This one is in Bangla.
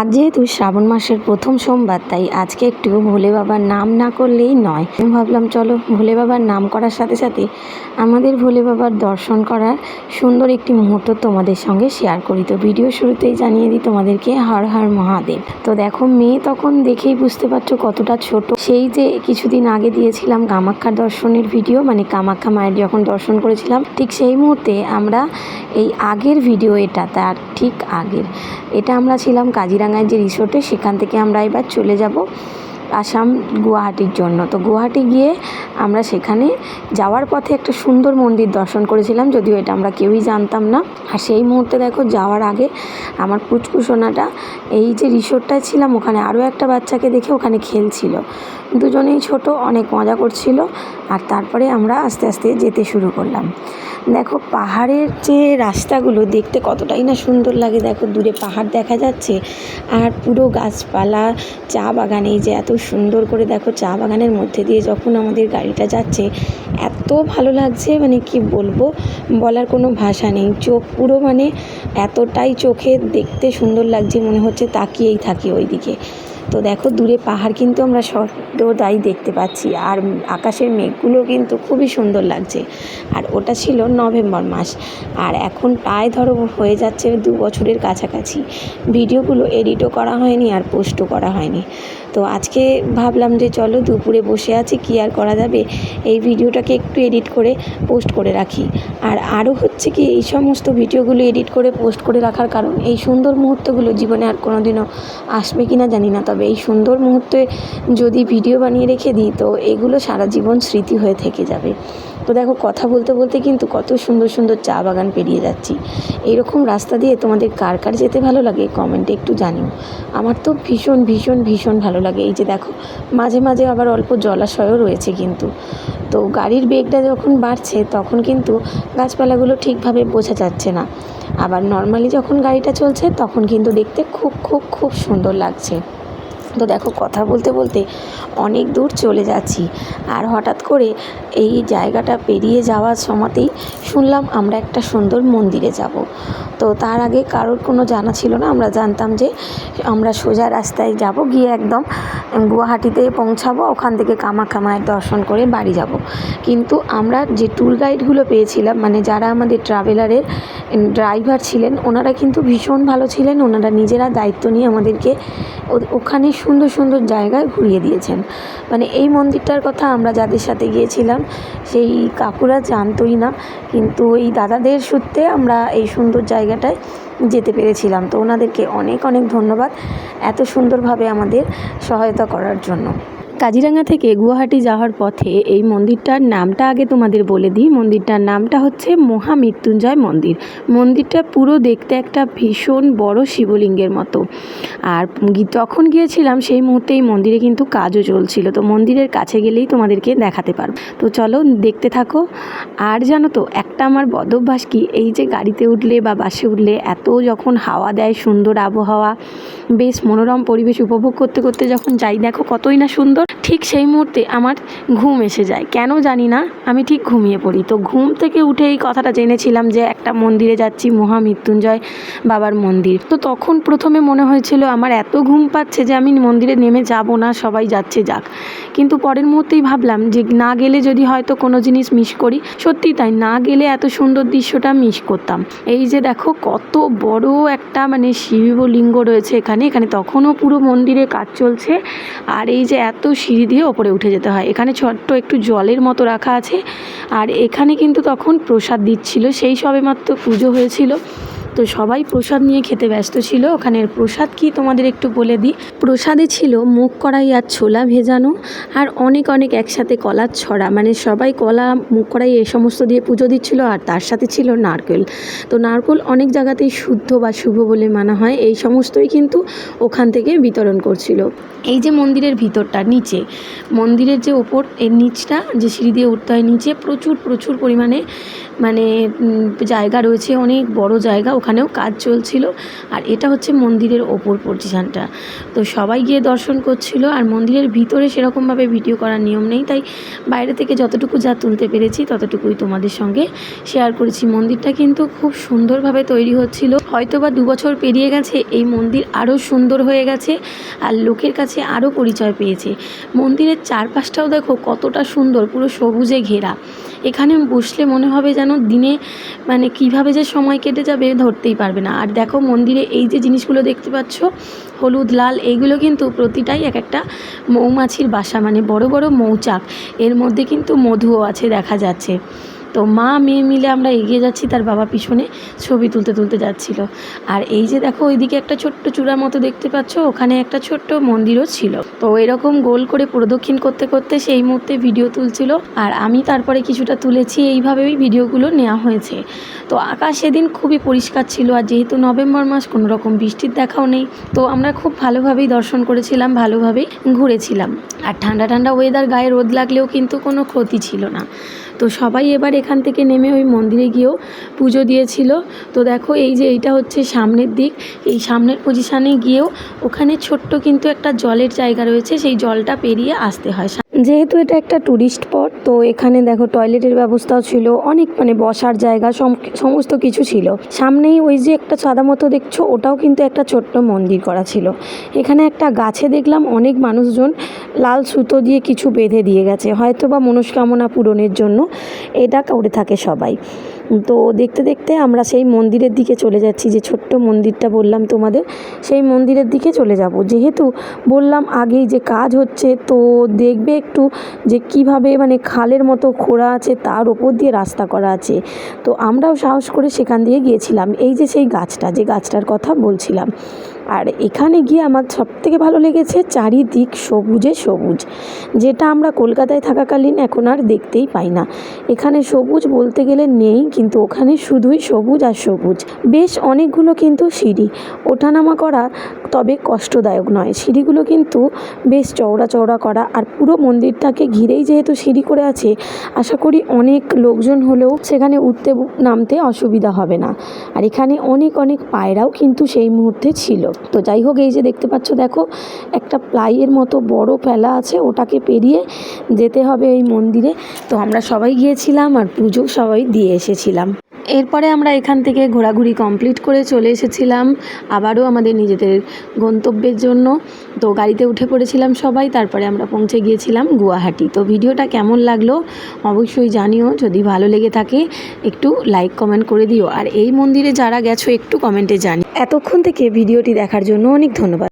আজ যেহেতু শ্রাবণ মাসের প্রথম সোমবার, তাই আজকে একটু ভোলে বাবার নাম না করলেই নয়। আমি ভাবলাম, চলো ভোলে বাবার নাম করার সাথে সাথে আমাদের ভোলে বাবার দর্শন করার সুন্দর একটি মুহূর্ত তোমাদের সঙ্গে শেয়ার করি। তো ভিডিও শুরুতেই জানিয়ে দিই তোমাদেরকে, হর হর মহাদেব। তো দেখো, মেয়ে তখন দেখেই বুঝতে পারছ কতটা ছোট। সেই যে কিছুদিন আগে দিয়েছিলাম কামাখ্যার দর্শনের ভিডিও মানে কামাখ্যা মায়ের যখন দর্শন করেছিলাম, ঠিক সেই মুহূর্তে আমরা এই আগের ভিডিও এটা, তার ঠিক আগের, এটা আমরা ছিলাম কাজিরাঙায় যে রিসোর্টে, সেখান থেকে আমরা এবার চলে যাব আসাম গুয়াহাটির জন্য। তো গুয়াহাটি গিয়ে আমরা সেখানে যাওয়ার পথে একটা সুন্দর মন্দির দর্শন করেছিলাম, যদিও এটা আমরা কেউই জানতাম না। আর সেই মুহূর্তে দেখো, যাওয়ার আগে আমার পুচকুসোনাটা, এই যে রিসোর্টটায় ছিলাম, ওখানে আরও একটা বাচ্চাকে দেখে ওখানে খেলছিল। দুজনেই ছোট, অনেক মজা করছিল, আর তারপরে আমরা আস্তে আস্তে যেতে শুরু করলাম। দেখো, পাহাড়ের যে রাস্তাগুলো দেখতে কতটাই না সুন্দর লাগে। দেখো, দূরে পাহাড় দেখা যাচ্ছে আর পুরো গাছপালা, চা বাগান যে এত সুন্দর করে দেখো, চা বাগানের মধ্যে দিয়ে যখন আমাদের গাড়িটা যাচ্ছে, এত ভালো লাগছে মানে কি বলব, বলার কোনো ভাষা নেই। চোখ পুরো মানে এতটাই চোখে দেখতে সুন্দর লাগছে, মনে হচ্ছে তাকিয়েই থাকি ওইদিকে। তো দেখো দূরে পাহাড় কিন্তু আমরা সর্বদাই দেখতে পাচ্ছি। আর আকাশের মেঘগুলো কিন্তু খুবই সুন্দর লাগছে। আর ওটা ছিল নভেম্বর মাস। আর এখন প্রায় ধরো হয়ে যাচ্ছে দু বছরের কাছাকাছি। ভিডিওগুলো এডিটও করা হয়নি আর পোস্টও করা হয়নি। তো আজকে ভাবলাম যে চলো দুপুরে বসে আছি, কী আর করা যাবে? এই ভিডিওটাকে একটু এডিট করে পোস্ট করে রাখি। আর আরও হচ্ছে কি, এই সমস্ত ভিডিওগুলো এডিট করে পোস্ট করে রাখার কারণ, এই সুন্দর মুহূর্তগুলো জীবনে আর কোনো দিনও আসবে কি না জানি না। তবে এই সুন্দর মুহূর্তে যদি ভিডিও বানিয়ে রেখে দিই, তো এগুলো সারা জীবন স্মৃতি হয়ে থেকে যাবে। তো দেখো, কথা বলতে বলতে কিন্তু কত সুন্দর সুন্দর চা বাগান পেরিয়ে যাচ্ছি। এইরকম রাস্তা দিয়ে তোমাদের কার কার যেতে ভালো লাগে কমেন্টে একটু জানিও। আমার তো ভীষণ ভীষণ ভীষণ ভালো লাগে। এই যে দেখো, মাঝে মাঝে আবার অল্প জলাশয়ও রয়েছে কিন্তু। তো গাড়ির বেগটা যখন বাড়ছে, তখন কিন্তু গাছপালাগুলো ঠিকভাবে বোঝা যাচ্ছে না। আবার নর্মালি যখন গাড়িটা চলছে, তখন কিন্তু দেখতে খুব খুব খুব সুন্দর লাগছে। তো দেখো, কথা বলতে বলতে অনেক দূর চলে যাচ্ছি। আর হঠাৎ করে এই জায়গাটা পেরিয়ে যাওয়ার সময়তেই শুনলাম আমরা একটা সুন্দর মন্দিরে যাব। তো তার আগে কারোর কোনো জানা ছিল না, আমরা জানতাম যে আমরা সোজা রাস্তায় যাব, গিয়ে একদম গুয়াহাটিতে পৌঁছাবো, ওখান থেকে কামাখ্যা মায়ের দর্শন করে বাড়ি যাব। কিন্তু আমরা যে ট্যুর গাইডগুলো পেয়েছিলাম মানে যারা আমাদের ট্রাভেলারের ড্রাইভার ছিলেন, ওনারা কিন্তু ভীষণ ভালো ছিলেন, ওনারা নিজেরা দায়িত্ব নিয়ে আমাদেরকে ওখানে সুন্দর সুন্দর জায়গায় ঘুরিয়ে দিয়েছেন। মানে এই মন্দিরটার কথা আমরা যাদের সাথে গিয়েছিলাম, সেই কাকুরা জানতই না, কিন্তু এই দাদাদের সূত্রে আমরা এই সুন্দর জায়গাটায় যেতে পেরেছিলাম। তো ওনাদেরকে অনেক অনেক ধন্যবাদ এত সুন্দরভাবে আমাদের সহায়তা করার জন্য। কাজিরাঙা থেকে গুয়াহাটি যাওয়ার পথে এই মন্দিরটার নামটা আগে তোমাদের বলে দিই। মন্দিরটার নামটা হচ্ছে মহামৃত্যুঞ্জয় মন্দির। মন্দিরটা পুরো দেখতে একটা ভীষণ বড় শিবলিঙ্গের মতো। আর যখন গিয়েছিলাম সেই মুহূর্তে এই মন্দিরে কিন্তু কাজও চলছিল। তো মন্দিরের কাছে গেলেই তোমাদেরকে দেখাতে পারব। তো চলো দেখতে থাকো। আর জানো তো, একটা আমার বদভ্যাস কি? এই যে গাড়িতে উঠলে বা বাসে উঠলে এত যখন হাওয়া দেয় সুন্দর আবহাওয়া, বেশ মনোরম পরিবেশ উপভোগ করতে করতে যখন যাই, দেখো কতই না সুন্দর। ঠিক সেই মুহূর্তে আমার ঘুম এসে যায়। কেন জানি না, আমি ঠিক ঘুমিয়ে পড়ি। তো ঘুম থেকে উঠে এই কথাটা জেনেছিলাম যে একটা মন্দিরে যাচ্ছি মহামৃত্যুঞ্জয় বাবার মন্দির। তো তখন প্রথমে মনে হয়েছিল আমার এত ঘুম পাচ্ছে যে আমি মন্দিরে নেমে যাব না, সবাই যাচ্ছে যাক। কিন্তু পরের মুহূর্তেই ভাবলাম যে না গেলে যদি হয়তো কোনো জিনিস মিস করি, সত্যি তাই না গেলে এত সুন্দর দৃশ্যটা মিস করতাম। এই যে দেখো কত বড় একটা মানে শিবলিঙ্গ রয়েছে এখানে এখানে তখনও পুরো মন্দিরে কাজ চলছে। আর এই যে এত সিঁড়ি দিয়ে ওপরে উঠে যেতে হয়। এখানে ছোট্ট একটু জলের মতো রাখা আছে। আর এখানে কিন্তু তখন প্রসাদ দিচ্ছিল। সেই সবে মাত্র পুজো হয়েছিল। তো সবাই প্রসাদ নিয়ে খেতে ব্যস্ত ছিল। ওখানের প্রসাদ কি তোমাদের একটু বলে দিই? প্রসাদে ছিল মুগ কড়াই আর ছোলা ভেজানো আর অনেক অনেক একসাথে কলার ছড়া। মানে সবাই কলা মুখ কড়াই এ সমস্ত দিয়ে পুজো দিচ্ছিল আর তার সাথে ছিল নারকেল। তো নারকেল অনেক জায়গাতেই শুদ্ধ বা শুভ বলে মানা হয়। এই সমস্তই কিন্তু ওখান থেকে বিতরণ করছিল। এই যে মন্দিরের ভিতরটা, নিচে, মন্দিরের যে ওপর, এর নিচটা, যে সিঁড়ি দিয়ে উঠতে হয় নিচে, প্রচুর প্রচুর পরিমাণে মানে জায়গা রয়েছে। অনেক বড় জায়গা। ওখানেও কাজ চলছিল। আর এটা হচ্ছে মন্দিরের ওপর পজিশানটা তো সবাই গিয়ে দর্শন করছিল, আর মন্দিরের ভিতরে সেরকমভাবে ভিডিও করার নিয়ম নেই। তাই বাইরে থেকে যতটুকু যা তুলতে পেরেছি, ততটুকুই তোমাদের সঙ্গে শেয়ার করেছি। মন্দিরটা কিন্তু খুব সুন্দরভাবে তৈরি হচ্ছিল। হয়তো বা দু বছর পেরিয়ে গেছে, এই মন্দির আরও সুন্দর হয়ে গেছে, আর লোকের কাছে আরও পরিচয় পেয়েছে। মন্দিরের চারপাশটাও দেখো কতটা সুন্দর, পুরো সবুজে ঘেরা। এখানে বসলে মনে হবে যেন দিনে মানে কীভাবে যে সময় কেটে যাবে ধরতেই পারবে না। আর দেখো মন্দিরে এই যে জিনিসগুলো দেখতে পাচ্ছ, হলুদ, লাল, এইগুলো কিন্তু প্রতিটাই এক একটা মৌমাছির বাসা মানে বড় বড় মৌচাক। এর মধ্যে কিন্তু মধুও আছে দেখা যাচ্ছে। তো মা, মেয়ে মিলে আমরা এগিয়ে যাচ্ছি, তার বাবা পিছনে ছবি তুলতে তুলতে যাচ্ছিল। আর এই যে দেখো, ওইদিকে একটা ছোট্ট চূড়ার মতো দেখতে পাচ্ছ, ওখানে একটা ছোট্ট মন্দিরও ছিল। তো এরকম গোল করে প্রদক্ষিণ করতে করতে সেই মুহূর্তে ভিডিও তুলছিল, আর আমি তারপরে কিছুটা তুলেছি, এইভাবেই ভিডিওগুলো নেওয়া হয়েছে। তো আকাশ সেদিন খুবই পরিষ্কার ছিল, আর যেহেতু নভেম্বর মাস, কোনো রকম বৃষ্টির দেখাও নেই, তো আমরা খুব ভালোভাবেই দর্শন করেছিলাম, ভালোভাবেই ঘুরেছিলাম। আর ঠান্ডা ঠান্ডা ওয়েদার গায়ে রোদ লাগলেও কিন্তু কোনো ক্ষতি ছিল না। তো সবাই এবার এখান থেকে নেমে ওই মন্দিরে গিয়েও পুজো দিয়েছিল। তো দেখো, এই যে এইটা হচ্ছে সামনের দিক। এই সামনের পজিশানে গিয়েও ওখানে ছোট্ট কিন্তু একটা জলের জায়গা রয়েছে। সেই জলটা পেরিয়ে আসতে হয়। যেহেতু এটা একটা ট্যুরিস্ট স্পট তো এখানে দেখো টয়লেটের ব্যবস্থাও ছিল, অনেক মানে বসার জায়গা সমস্ত কিছু ছিল। সামনেই ওই যে একটা সাদা মতো দেখছ, ওটাও কিন্তু একটা ছোট্ট মন্দির করা ছিল। এখানে একটা গাছে দেখলাম অনেক মানুষজন লাল সুতো দিয়ে কিছু বেঁধে দিয়ে গেছে হয়তো বা মনস্কামনা পূরণের জন্য। এটা করে থাকে সবাই। তো দেখতে দেখতে আমরা সেই মন্দিরের দিকে চলে যাচ্ছি, যে ছোট্ট মন্দিরটা বললাম তোমাদের। সেই মন্দিরের দিকে চলে যাব। যেহেতু বললাম আগেই যে কাজ হচ্ছে, তো দেখবে একটু যে কীভাবে মানে খালের মতো খোঁড়া আছে, তার ওপর দিয়ে রাস্তা করা আছে। তো আমরাও সাহস করে সেখান দিয়ে গিয়েছিলাম। এই যে সেই গাছটা, যে গাছটার কথা বলছিলাম। আর এখানে গিয়ে আমার সবথেকে ভালো লেগেছে চারিদিক সবুজে সবুজ, যেটা আমরা কলকাতায় থাকাকালীন এখন আর দেখতেই পাই না। এখানে সবুজ বলতে গেলে নেই, কিন্তু ওখানে শুধুই সবুজ আর সবুজ। বেশ অনেকগুলো কিন্তু সিঁড়ি, ওঠানামা করা তবে কষ্টদায়ক নয়। সিঁড়িগুলো কিন্তু বেশ চওড়া চওড়া করা আর পুরো মন্দিরটাকে ঘিরেই যেহেতু সিঁড়ি করে আছে, আশা করি অনেক লোকজন হলেও সেখানে উঠতে নামতে অসুবিধা হবে না। আর এখানে অনেক অনেক পায়রাও কিন্তু সেই মুহূর্তে ছিল। তো যাই হোক, এই যে দেখতে পাচ্ছ, দেখো, একটা প্লাইয়ের মতো বড় ফেলা আছে, ওটাকে পেরিয়ে যেতে হবে এই মন্দিরে। তো আমরা সবাই গিয়েছিলাম আর পুজো সবাই দিয়ে এসেছিলাম। এরপরে আমরা এখান থেকে ঘোরাঘুরি কমপ্লিট করে চলে এসেছিলাম। আবারও আমাদের নিজেদের গন্তব্যের জন্য। তো গাড়িতে উঠে পড়েছিলাম সবাই, তারপরে আমরা পৌঁছে গিয়েছিলাম গুয়াহাটি। তো ভিডিওটা কেমন লাগল অবশ্যই জানিও, যদি ভালো লেগে থাকে একটু লাইক কমেন্ট করে দিও। আর এই মন্দিরে যারা গেছো, একটু কমেন্টে জানি এতক্ষণ থেকে ভিডিওটি দেখার জন্য অনেক ধন্যবাদ।